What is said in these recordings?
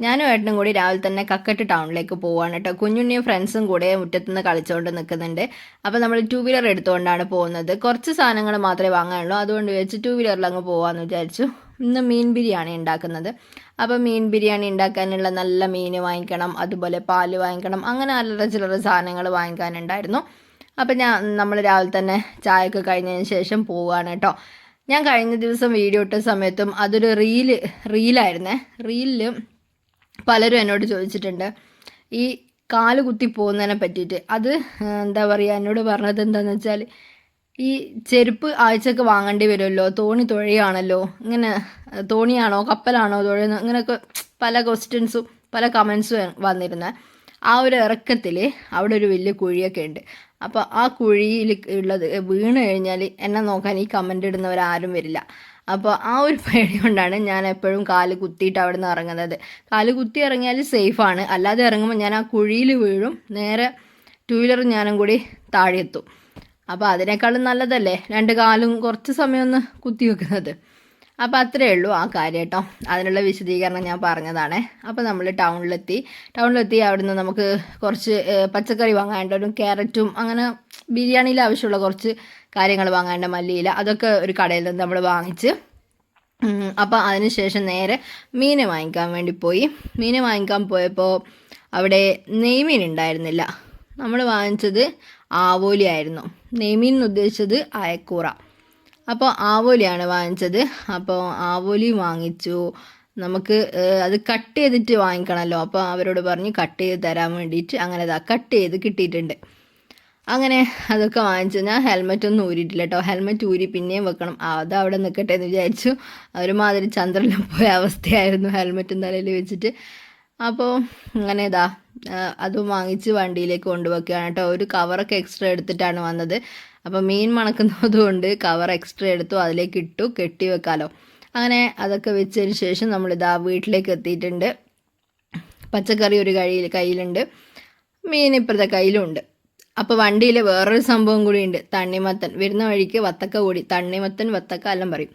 ഞാനും ഏട്ടനും കൂടി രാവിലെ തന്നെ കക്കട്ട് ടൗണിലേക്ക് പോവാണ് കേട്ടോ. കുഞ്ഞുണ്ണിയും ഫ്രണ്ട്സും കൂടെ മുറ്റത്തുനിന്ന് കളിച്ചുകൊണ്ട് നിൽക്കുന്നുണ്ട് അപ്പോൾ നമ്മൾ ടൂ വീലർ എടുത്തുകൊണ്ടാണ് പോകുന്നത്. കുറച്ച് സാധനങ്ങൾ മാത്രമേ വാങ്ങാനുള്ളൂ. അതുകൊണ്ട് വെച്ച് ടൂ വീലറിൽ അങ്ങ് പോകാമെന്ന് വിചാരിച്ചു. ഇന്ന് മീൻ ബിരിയാണി ഉണ്ടാക്കുന്നത്. അപ്പോൾ മീൻ ബിരിയാണി ഉണ്ടാക്കാനുള്ള നല്ല മീൻ വാങ്ങിക്കണം. അതുപോലെ പാൽ വാങ്ങിക്കണം. അങ്ങനെ അല്ലറ ചില്ലറ സാധനങ്ങൾ വാങ്ങിക്കാനുണ്ടായിരുന്നു. അപ്പോൾ ഞാൻ നമ്മൾ രാവിലെ തന്നെ ചായയൊക്കെ കഴിഞ്ഞതിന് ശേഷം പോവുകയാണ് കേട്ടോ. ഞാൻ കഴിഞ്ഞ ദിവസം വീഡിയോ ഇട്ട സമയത്തും അതൊരു റീൽ റീലായിരുന്നേ. റീലിൽ പലരും എന്നോട് ചോദിച്ചിട്ടുണ്ട് ഈ കാൽ കുത്തി പോകുന്നതിനെ പറ്റിയിട്ട്. അത് എന്താ പറയുക എന്നോട് പറഞ്ഞത് എന്താണെന്ന് വെച്ചാൽ ഈ ചെരുപ്പ് ആഴ്ചക്ക് വാങ്ങേണ്ടി വരുമല്ലോ തോണി തുഴയാണല്ലോ ഇങ്ങനെ തോണിയാണോ കപ്പലാണോ തുഴയുന്നത് ഇങ്ങനെയൊക്കെ പല ക്വസ്റ്റ്യൻസും പല കമൻസും വന്നിരുന്നത് ആ ഒരു ഇറക്കത്തിൽ അവിടെ ഒരു വലിയ കുഴിയൊക്കെ ഉണ്ട്. അപ്പോൾ ആ കുഴിയിൽ ഉള്ളത് വീണ് കഴിഞ്ഞാൽ എന്നെ നോക്കാൻ ഈ കമന്റ് ഇടുന്നവരാരും വരില്ല. അപ്പോൾ ആ ഒരു പേടി കൊണ്ടാണ് ഞാൻ എപ്പോഴും കാൽ കുത്തിയിട്ട് അവിടെ നിന്ന് ഇറങ്ങുന്നത്. കാൽ കുത്തി ഇറങ്ങിയാൽ സേഫാണ് അല്ലാതെ ഇറങ്ങുമ്പോൾ ഞാൻ ആ കുഴിയിൽ വീഴും. നേരെ ടൂ വീലർ ഞാനും കൂടി താഴെ എത്തും അപ്പോൾ അതിനേക്കാളും നല്ലതല്ലേ? രണ്ട് കാലും കുറച്ച് സമയം ഒന്ന് കുത്തി വെക്കുന്നത്. അപ്പോൾ അത്രയേ ഉള്ളൂ ആ കാര്യം കേട്ടോ അതിനുള്ള വിശദീകരണം ഞാൻ പറഞ്ഞതാണ്. അപ്പോൾ നമ്മൾ ടൗണിലെത്തി. ടൗണിലെത്തി അവിടുന്ന് നമുക്ക് കുറച്ച് പച്ചക്കറി വാങ്ങാണ്ട് ഒരു ക്യാരറ്റും അങ്ങനെ ബിരിയാണിയിൽ ആവശ്യമുള്ള കുറച്ച് കാര്യങ്ങൾ വാങ്ങാനുണ്ട്. മല്ലിയില അതൊക്കെ ഒരു കടയിൽ നിന്ന് നമ്മൾ വാങ്ങിച്ച് അപ്പോൾ അതിനുശേഷം നേരെ മീൻ വാങ്ങിക്കാൻ വേണ്ടി പോയി. മീൻ വാങ്ങിക്കാൻ പോയപ്പോൾ അവിടെ നെയ്മീൻ ഉണ്ടായിരുന്നില്ല. നമ്മൾ വാങ്ങിച്ചത് ആവോലി ആയിരുന്നു നെയ്മീൻ എന്ന് ഉദ്ദേശിച്ചത് അയക്കൂറ. അപ്പോൾ ആവോലിയാണ് വാങ്ങിച്ചത്. അപ്പോൾ ആവോലി വാങ്ങിച്ചു. നമുക്ക് അത് കട്ട് ചെയ്തിട്ട് വാങ്ങിക്കണമല്ലോ അപ്പോൾ അവരോട് പറഞ്ഞ് കട്ട് ചെയ്ത് തരാൻ വേണ്ടിയിട്ട് അങ്ങനെ കട്ട് ചെയ്ത് കിട്ടിയിട്ടുണ്ട്. അങ്ങനെ അതൊക്കെ വാങ്ങിച്ചു. ഞാൻ ഹെൽമെറ്റ് ഒന്നും ഊരിയിട്ടില്ല കേട്ടോ ഹെൽമെറ്റ് ഊരി പിന്നെയും വെക്കണം. അത് അവിടെ നിൽക്കട്ടെ എന്ന് വിചാരിച്ചു. ഒരുമാതിരി ചന്ദ്രനിൽ പോയ അവസ്ഥയായിരുന്നു ഹെൽമെറ്റും തലയിൽ വെച്ചിട്ട്. അപ്പോൾ അങ്ങനെ ഇതാ അത് വാങ്ങിച്ച് വണ്ടിയിലേക്ക് കൊണ്ടുവയ്ക്കുകയാണ് കേട്ടോ ഒരു കവറൊക്കെ എക്സ്ട്രാ എടുത്തിട്ടാണ് വന്നത്. അപ്പോൾ മീൻ മണക്കുന്നതുകൊണ്ട് കവർ എക്സ്ട്രാ എടുത്തു അതിലേക്ക് ഇട്ടു. കെട്ടി വെക്കാലോ. അങ്ങനെ അതൊക്കെ വെച്ചതിന് ശേഷം നമ്മളിതാ വീട്ടിലേക്ക് എത്തിയിട്ടുണ്ട്. പച്ചക്കറി ഒരു കഴിയിൽ കയ്യിലുണ്ട്. മീൻ ഇപ്പുറത്തെ കയ്യിലുണ്ട് അപ്പോൾ വണ്ടിയിലെ വേറൊരു സംഭവം കൂടിയുണ്ട്. തണ്ണിമത്തൻ. വരുന്ന വഴിക്ക് വത്തക്ക കൂടി. തണ്ണിമത്തൻ വത്തക്ക എല്ലാം പറയും.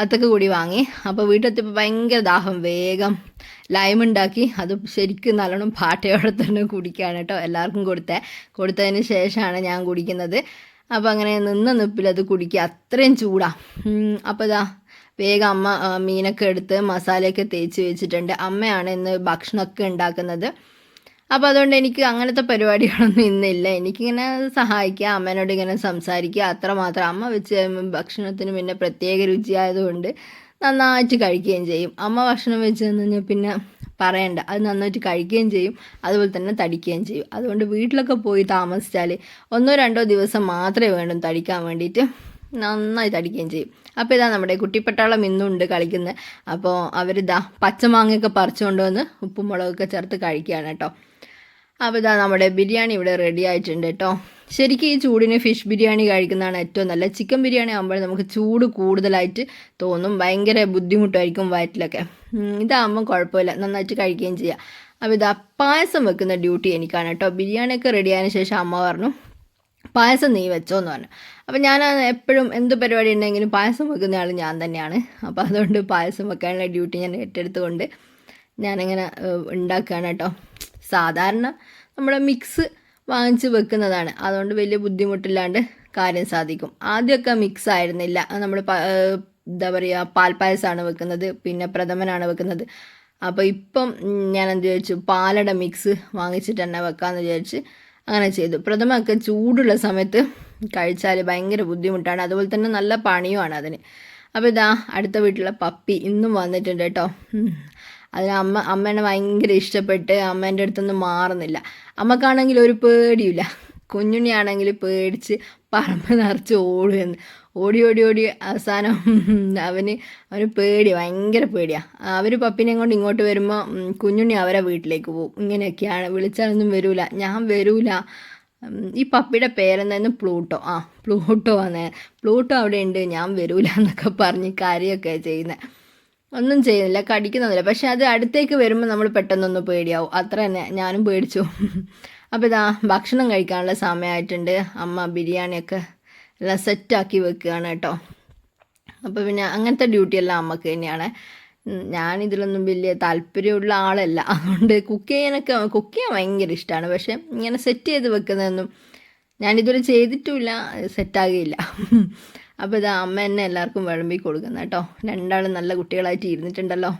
വത്തക്ക കൂടി വാങ്ങി. അപ്പോൾ വീട്ടിലെത്തിയപ്പോൾ ഭയങ്കര ദാഹം. വേഗം ലൈം ഉണ്ടാക്കി. അത് ശരിക്കും നല്ലോണം പാട്ടയോടെ തന്നെ കുടിക്കുകയാണ് കേട്ടോ. എല്ലാവർക്കും കൊടുത്തേ. കൊടുത്തതിന് ശേഷമാണ് ഞാൻ കുടിക്കുന്നത്. അപ്പോൾ അങ്ങനെ നിന്ന നിപ്പിൽ അത് കുടിക്കുക. അത്രയും ചൂടാ. അപ്പോൾ ഇതാ വേഗം അമ്മ മീനൊക്കെ എടുത്ത് മസാലയൊക്കെ തേച്ച് വെച്ചിട്ടുണ്ട്. അമ്മയാണ് ഇന്ന് ഭക്ഷണമൊക്കെ ഉണ്ടാക്കുന്നത്. അപ്പോൾ അതുകൊണ്ട് എനിക്ക് അങ്ങനത്തെ പരിപാടികളൊന്നും ഇന്നില്ല. എനിക്കിങ്ങനെ സഹായിക്കുക അമ്മേനോട് ഇങ്ങനെ സംസാരിക്കുക അത്രമാത്രം അമ്മ വെച്ച് കഴിയുമ്പോൾ ഭക്ഷണത്തിന് പിന്നെ പ്രത്യേക രുചിയായതുകൊണ്ട് നന്നായിട്ട് കഴിക്കുകയും ചെയ്യും. അമ്മ ഭക്ഷണം വെച്ച് തന്നു കഴിഞ്ഞാൽ പിന്നെ പറയണ്ട. അത് നന്നായിട്ട് കഴിക്കുകയും ചെയ്യും. അതുപോലെ തന്നെ തടിക്കുകയും ചെയ്യും. അതുകൊണ്ട് വീട്ടിലൊക്കെ പോയി താമസിച്ചാൽ ഒന്നോ രണ്ടോ ദിവസം മാത്രമേ വേണ്ടൂ തടിക്കാൻ വേണ്ടിയിട്ട് നന്നായി തടിക്കുകയും ചെയ്യും. അപ്പോൾ ഇതാ നമ്മുടെ കുട്ടിപ്പട്ടാളം ഇന്നുണ്ട് കളിക്കുന്നത് അപ്പോൾ അവരിതാ പച്ചമാങ്ങയൊക്കെ പറിച്ചുകൊണ്ട് വന്ന് ഉപ്പും മുളകൊക്കെ ചേർത്ത് കഴിക്കുകയാണ് കേട്ടോ. അപ്പോൾ ഇതാ നമ്മുടെ ബിരിയാണി ഇവിടെ റെഡി ആയിട്ടുണ്ട് കേട്ടോ ശരിക്കും ഈ ചൂടിന് ഫിഷ് ബിരിയാണി കഴിക്കുന്നതാണ് ഏറ്റവും നല്ല ചിക്കൻ ബിരിയാണി ആകുമ്പോൾ നമുക്ക് ചൂട് കൂടുതലായിട്ട് തോന്നും. ഭയങ്കര ബുദ്ധിമുട്ടായിരിക്കും വയറ്റിലൊക്കെ. ഇതാകുമ്പോൾ കുഴപ്പമില്ല. നന്നായിട്ട് കഴിക്കുകയും ചെയ്യാം. അപ്പോൾ ഇതാ പായസം വെക്കുന്ന ഡ്യൂട്ടി എനിക്കാണ് കേട്ടോ ബിരിയാണിയൊക്കെ റെഡി ആയതിനു ശേഷം അമ്മ പറഞ്ഞു പായസം നീ വെച്ചോ എന്ന് പറഞ്ഞു. അപ്പം ഞാൻ എപ്പോഴും എന്ത് പരിപാടി ഉണ്ടെങ്കിലും പായസം വെക്കുന്ന ആൾ ഞാൻ തന്നെയാണ്. അപ്പോൾ അതുകൊണ്ട് പായസം വെക്കാനുള്ള ഡ്യൂട്ടി ഞാൻ ഏറ്റെടുത്തുകൊണ്ട് ഞാനിങ്ങനെ ഉണ്ടാക്കുകയാണ് കേട്ടോ സാധാരണ നമ്മുടെ മിക്സ് വാങ്ങിച്ച് വെക്കുന്നതാണ്. അതുകൊണ്ട് വലിയ ബുദ്ധിമുട്ടില്ലാണ്ട് കാര്യം സാധിക്കും. ആദ്യമൊക്കെ മിക്സ് ആയിരുന്നില്ല. നമ്മൾ എന്താ പറയുക പാൽപ്പായസമാണ് വെക്കുന്നത്. പിന്നെ പ്രഥമനാണ് വെക്കുന്നത്. അപ്പോൾ ഇപ്പം ഞാൻ എന്ത് ചോദിച്ചു പാലട മിക്സ് വാങ്ങിച്ചിട്ട് തന്നെ വെക്കാമെന്ന് വിചാരിച്ച് അങ്ങനെ ചെയ്തു. പ്രഥമൊക്കെ ചൂടുള്ള സമയത്ത് കഴിച്ചാൽ ഭയങ്കര ബുദ്ധിമുട്ടാണ്. അതുപോലെ തന്നെ നല്ല പണിയുമാണ് അതിന്. അപ്പോൾ ഇതാ അടുത്ത വീട്ടിലെ പപ്പി ഇന്നും വന്നിട്ടുണ്ട് കേട്ടോ. അതിന് അമ്മ അമ്മേനെ ഭയങ്കര ഇഷ്ടപ്പെട്ട് അമ്മേന്റെ അടുത്തൊന്നും മാറുന്നില്ല. അമ്മക്കാണെങ്കിൽ ഒരു പേടിയില്ല കുഞ്ഞുണ്ണിയാണെങ്കിൽ പേടിച്ച് പറമ്പ് നിറച്ച് ഓടുമെന്ന്. ഓടി ഓടി ഓടി അവസാനം അവന് അവന് പേടി ഭയങ്കര പേടിയാണ് അവർ പപ്പിനെ കൊണ്ട് ഇങ്ങോട്ട് വരുമ്പോൾ കുഞ്ഞുണ്ണി അവരെ വീട്ടിലേക്ക് പോകും. ഇങ്ങനെയൊക്കെയാണ്. വിളിച്ചാലൊന്നും വരൂല. ഞാൻ വരൂല. ഈ പപ്പിയുടെ പേരെന്തായിരുന്നു? പ്ലൂട്ടോ. ആ പ്ലൂട്ടോ ആണ്. പ്ലൂട്ടോ അവിടെ ഉണ്ട് ഞാൻ വരൂല എന്നൊക്കെ പറഞ്ഞ് കാര്യമൊക്കെ ചെയ്യുന്നത് ഒന്നും ചെയ്യുന്നില്ല കടിക്കുന്നില്ല. പക്ഷെ അത് അടുത്തേക്ക് വരുമ്പോൾ നമ്മൾ പെട്ടെന്നൊന്ന് പേടിയാവും. അത്ര തന്നെ ഞാനും പേടിച്ചു. അപ്പോൾ ഇതാ ഭക്ഷണം കഴിക്കാനുള്ള സമയമായിട്ടുണ്ട് അമ്മ ബിരിയാണിയൊക്കെ എല്ലാം സെറ്റാക്കി വെക്കുകയാണ് കേട്ടോ. അപ്പോൾ പിന്നെ അങ്ങനത്തെ ഡ്യൂട്ടി എല്ലാം അമ്മയ്ക്ക് തന്നെയാണ്. ഞാനിതിലൊന്നും വലിയ താല്പര്യമുള്ള ആളല്ല. അതുകൊണ്ട് കുക്ക് ചെയ്യാനൊക്കെ കുക്ക് ചെയ്യാൻ ഭയങ്കര ഇഷ്ടമാണ് പക്ഷെ ഇങ്ങനെ സെറ്റ് ചെയ്ത് വെക്കുന്നതൊന്നും ഞാനിതുവരെ ചെയ്തിട്ടുമില്ല. സെറ്റാകുകയില്ല അപ്പോൾ ഇത് അമ്മ എന്നെ എല്ലാവർക്കും വിളമ്പി കൊടുക്കുന്ന കേട്ടോ. രണ്ടാളും നല്ല കുട്ടികളായിട്ട് ഇരുന്നിട്ടുണ്ടല്ലോ.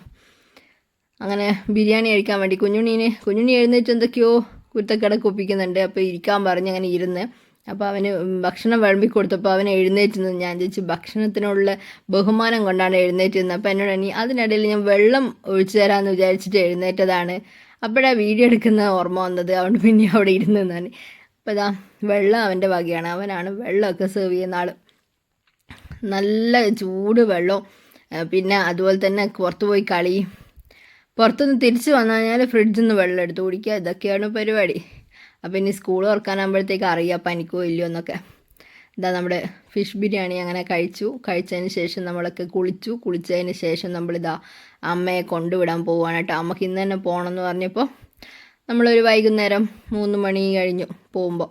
അങ്ങനെ ബിരിയാണി കഴിക്കാൻ വേണ്ടി കുഞ്ഞുണ്ണീന് കുഞ്ഞുണ്ണി എഴുന്നേറ്റ് എന്തൊക്കെയോ കുരുത്തക്കടക്ക് ഒപ്പിക്കുന്നുണ്ട്. അപ്പോൾ ഇരിക്കാൻ പറഞ്ഞ് അങ്ങനെ ഇരുന്ന്. അപ്പോൾ അവന് ഭക്ഷണം വിളമ്പി കൊടുത്തപ്പോൾ അവൻ എഴുന്നേറ്റ് ഞാൻ ചോദിച്ചു ഭക്ഷണത്തിനുള്ള ബഹുമാനം കൊണ്ടാണ് എഴുന്നേറ്റ് അപ്പോൾ എന്നോട് ഇനി അതിനിടയിൽ ഞാൻ വെള്ളം ഒഴിച്ചു തരാമെന്ന് വിചാരിച്ചിട്ട് എഴുന്നേറ്റതാണ്. അപ്പോഴാണ് വീഡിയോ എടുക്കുന്ന ഓർമ്മ വന്നത്. അതുകൊണ്ട് പിന്നെ അവിടെ ഇരുന്ന് നിന്നാണ്. അപ്പോൾ ഇതാ വെള്ളം അവന്റെ വകയാണ്. അവനാണ് വെള്ളമൊക്കെ സെർവ് ചെയ്യുന്ന ആൾ നല്ല ചൂട് വെള്ളവും ആ, പിന്നെ അതുപോലെ തന്നെ പുറത്ത് പോയി കളി. പുറത്തുനിന്ന് തിരിച്ച് വന്നു കഴിഞ്ഞാൽ ഫ്രിഡ്ജിൽ നിന്ന് വെള്ളം എടുത്ത് കുടിക്കുക. ഇതൊക്കെയാണ് പരിപാടി. അപ്പോൾ ഇനി സ്കൂൾ തുറക്കാനാകുമ്പോഴത്തേക്ക് അറിയാം പനിക്കോ ഇല്ലയോ എന്നൊക്കെ. എന്താ നമ്മുടെ ഫിഷ് ബിരിയാണി അങ്ങനെ കഴിച്ചു. കഴിച്ചതിന് ശേഷം നമ്മളൊക്കെ കുളിച്ചു. കുളിച്ചതിന് ശേഷം നമ്മളിതാ അമ്മയെ കൊണ്ടുവിടാൻ പോവുകയാണ് കേട്ടോ. അമ്മയ്ക്ക് ഇന്ന് തന്നെ പോകണമെന്ന് പറഞ്ഞപ്പോൾ നമ്മളൊരു വൈകുന്നേരം മൂന്ന് മണി കഴിഞ്ഞു പോകുമ്പോൾ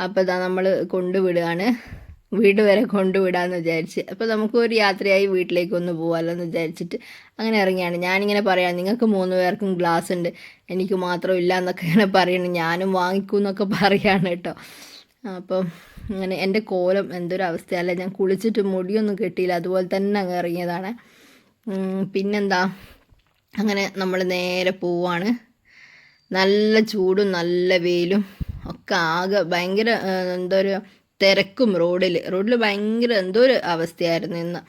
അപ്പോൾ ഇതാ നമ്മൾ കൊണ്ടുവിടുകയാണ്. വീട് വരെ കൊണ്ടുവിടാമെന്ന് വിചാരിച്ച്. അപ്പോൾ നമുക്ക് ഒരു യാത്രയായി വീട്ടിലേക്ക് ഒന്ന് പോകാമല്ലോ എന്ന് വിചാരിച്ചിട്ട് അങ്ങനെ ഇറങ്ങിയാണ്. ഞാനിങ്ങനെ പറയാം നിങ്ങൾക്ക് മൂന്ന് പേർക്കും ഗ്ലാസ് ഉണ്ട്. എനിക്ക് മാത്രം ഇല്ല എന്നൊക്കെ ഇങ്ങനെ പറയണം. ഞാനും വാങ്ങിക്കും എന്നൊക്കെ പറയാണ് കേട്ടോ. അപ്പം അങ്ങനെ എന്റെ കോലം എന്തൊരു അവസ്ഥയല്ല. ഞാൻ കുളിച്ചിട്ട് മുടിയൊന്നും കിട്ടിയില്ല. അതുപോലെ തന്നെ അങ്ങ് ഇറങ്ങിയതാണ്. പിന്നെന്താ? അങ്ങനെ നമ്മൾ നേരെ പോവാണ്. നല്ല ചൂടും നല്ല വെയിലും ഒക്കെ ആകെ ഭയങ്കര എന്തൊരു തിരക്കും റോഡിൽ റോഡിൽ ഭയങ്കര എന്തോ ഒരു അവസ്ഥയായിരുന്നു ഇന്ന്.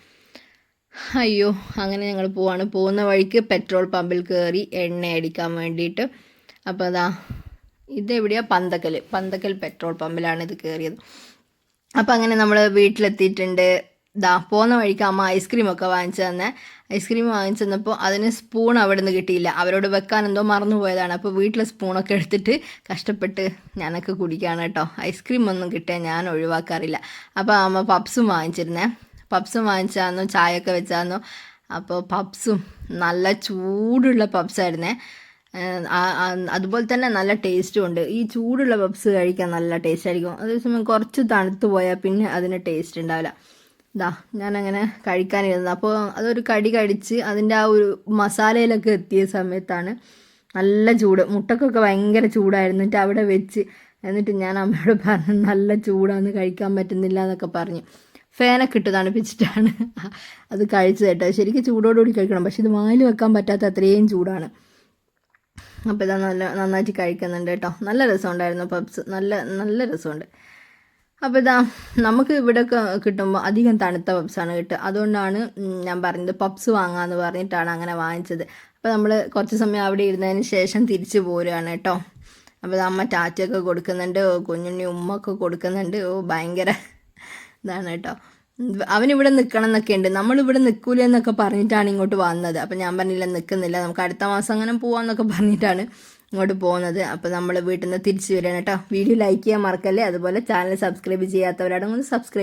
അയ്യോ അങ്ങനെ ഞങ്ങൾ പോവാണ്. പോകുന്ന വഴിക്ക് പെട്രോൾ പമ്പിൽ കയറി എണ്ണ അടിക്കാൻ വേണ്ടിയിട്ട്. അപ്പോൾ അതാ ഇതെവിടെയാ? പന്തക്കൽ പന്തക്കൽ പെട്രോൾ പമ്പിലാണ് ഇത് കയറിയത് അപ്പോൾ അങ്ങനെ നമ്മൾ വീട്ടിലെത്തിയിട്ടുണ്ട്. ദാ പോകുന്ന വഴിക്ക് അമ്മ ഐസ്ക്രീമൊക്കെ വാങ്ങിച്ചു തന്നെ. ഐസ്ക്രീം വാങ്ങിച്ചു തന്നപ്പോൾ അതിന് സ്പൂൺ അവിടെ നിന്ന് കിട്ടിയില്ല. അവരോട് വെക്കാൻ എന്തോ മറന്നു പോയതാണ്. അപ്പോൾ വീട്ടിലെ സ്പൂണൊക്കെ എടുത്തിട്ട് കഷ്ടപ്പെട്ട് ഞാനൊക്കെ കുടിക്കുകയാണ് കേട്ടോ. ഐസ്ക്രീം ഒന്നും കിട്ടിയാൽ ഞാൻ ഒഴിവാക്കാറില്ല. അപ്പോൾ അമ്മ പപ്സും വാങ്ങിച്ചിരുന്നേ. പപ്സും വാങ്ങിച്ചാന്നു ചായയൊക്കെ വെച്ചാന്നു അപ്പോൾ പപ്സും നല്ല ചൂടുള്ള പപ്സായിരുന്നേ അതുപോലെ തന്നെ നല്ല ടേസ്റ്റും ഉണ്ട്. ഈ ചൂടുള്ള പപ്സ് കഴിക്കാൻ നല്ല ടേസ്റ്റ് ആയിരിക്കും. അതേസമയം കുറച്ച് തണുത്ത് പോയാൽ പിന്നെ അതിന് ടേസ്റ്റ് ഉണ്ടാവില്ല. ഇതാ ഞാനങ്ങനെ കഴിക്കാനിരുന്നത്. അപ്പോൾ അതൊരു കടി കടിച്ച് അതിന്റെ ആ ഒരു മസാലയിലൊക്കെ എത്തിയ സമയത്താണ് നല്ല ചൂട്. മുട്ടക്കൊക്കെ ഭയങ്കര ചൂടായിരുന്നു. എന്നിട്ട് അവിടെ വെച്ച് എന്നിട്ട് ഞാൻ അമ്മയോട് പറഞ്ഞു നല്ല ചൂടാന്ന് കഴിക്കാൻ പറ്റുന്നില്ല എന്നൊക്കെ പറഞ്ഞു. ഫാനൊക്കെ ഇട്ട് തണുപ്പിച്ചിട്ടാണ് അത് കഴിച്ചത് കേട്ടോ. ശരിക്കും ചൂടോടുകൂടി കഴിക്കണം. പക്ഷെ ഇത് വായിൽ വെക്കാൻ പറ്റാത്ത അത്രയും ചൂടാണ്. അപ്പോൾ ഇതാ നല്ല നന്നായിട്ട് കഴിക്കുന്നുണ്ട് കേട്ടോ. നല്ല രസമുണ്ടായിരുന്നു പബ്സ് നല്ല നല്ല രസമുണ്ട്. അപ്പോൾ ഇതാ നമുക്ക് ഇവിടെ കിട്ടുമ്പോൾ അധികം തണുത്ത പപ്സാണ് കിട്ടുക. അതുകൊണ്ടാണ് ഞാൻ പറഞ്ഞത് പപ്സ് വാങ്ങാമെന്ന് പറഞ്ഞിട്ടാണ് അങ്ങനെ വാങ്ങിച്ചത്. അപ്പോൾ നമ്മൾ കുറച്ച് സമയം അവിടെ ഇരുന്നതിന് ശേഷം തിരിച്ചു പോരുകയാണ് കേട്ടോ. അപ്പോൾ അമ്മ ടാറ്റയൊക്കെ കൊടുക്കുന്നുണ്ട് കുഞ്ഞുണ്ണി ഉമ്മൊക്കെ കൊടുക്കുന്നുണ്ട് ഓ ഭയങ്കര ഇതാണ് കേട്ടോ. അവനിവിടെ നിൽക്കണം എന്നൊക്കെ ഉണ്ട്. നമ്മളിവിടെ നിൽക്കൂല എന്നൊക്കെ പറഞ്ഞിട്ടാണ് ഇങ്ങോട്ട് വന്നത്. അപ്പം ഞാൻ പറഞ്ഞില്ല നിൽക്കുന്നില്ല നമുക്ക് അടുത്ത മാസം അങ്ങനെ പോവാന്നൊക്കെ പറഞ്ഞിട്ടാണ് ഇങ്ങോട്ട് പോകുന്നത്. അപ്പോൾ നമ്മൾ വീട്ടിൽ നിന്ന് തിരിച്ചു വരികയാണ് കേട്ടോ. വീഡിയോ ലൈക്ക് ചെയ്യാൻ മറക്കല്ലേ? അതുപോലെ ചാനൽ സബ്സ്ക്രൈബ് ചെയ്യാത്തവരാണെങ്കിൽ ഒന്ന് സബ്സ്ക്രൈബ്